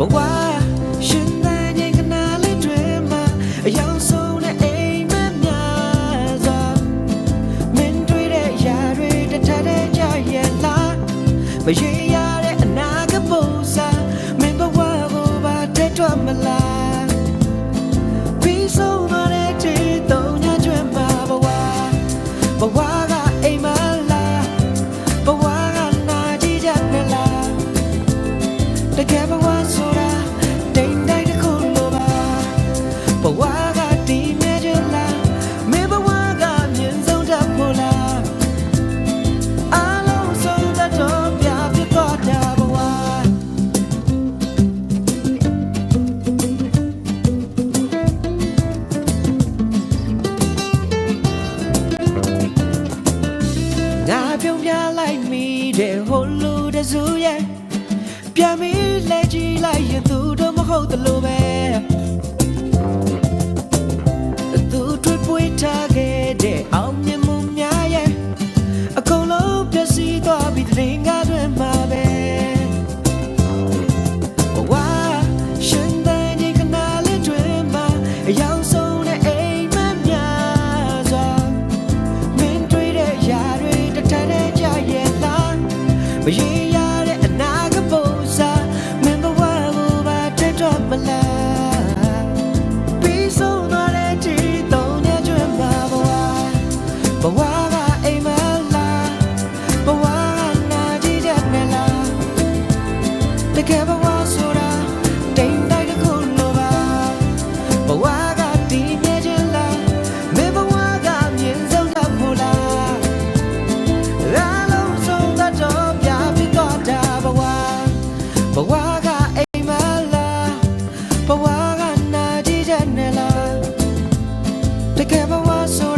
ဘဝရှင်နိုင်တဲ့ကနာလေးတွေမှာအယောင်ဆုံးတဲ့အိမ်မက်များစွာမင်းတွေ့တဲ့ຢာတွေတထတဲ့ကြရဲ့လားမရေ လိုက်မိတဲ့ဟိုလူတစုရဲ့ပြန်ပြီးလဲကြည့်လိုက်ရင်သူတို့မဟုတ်သလိုပဲ i was so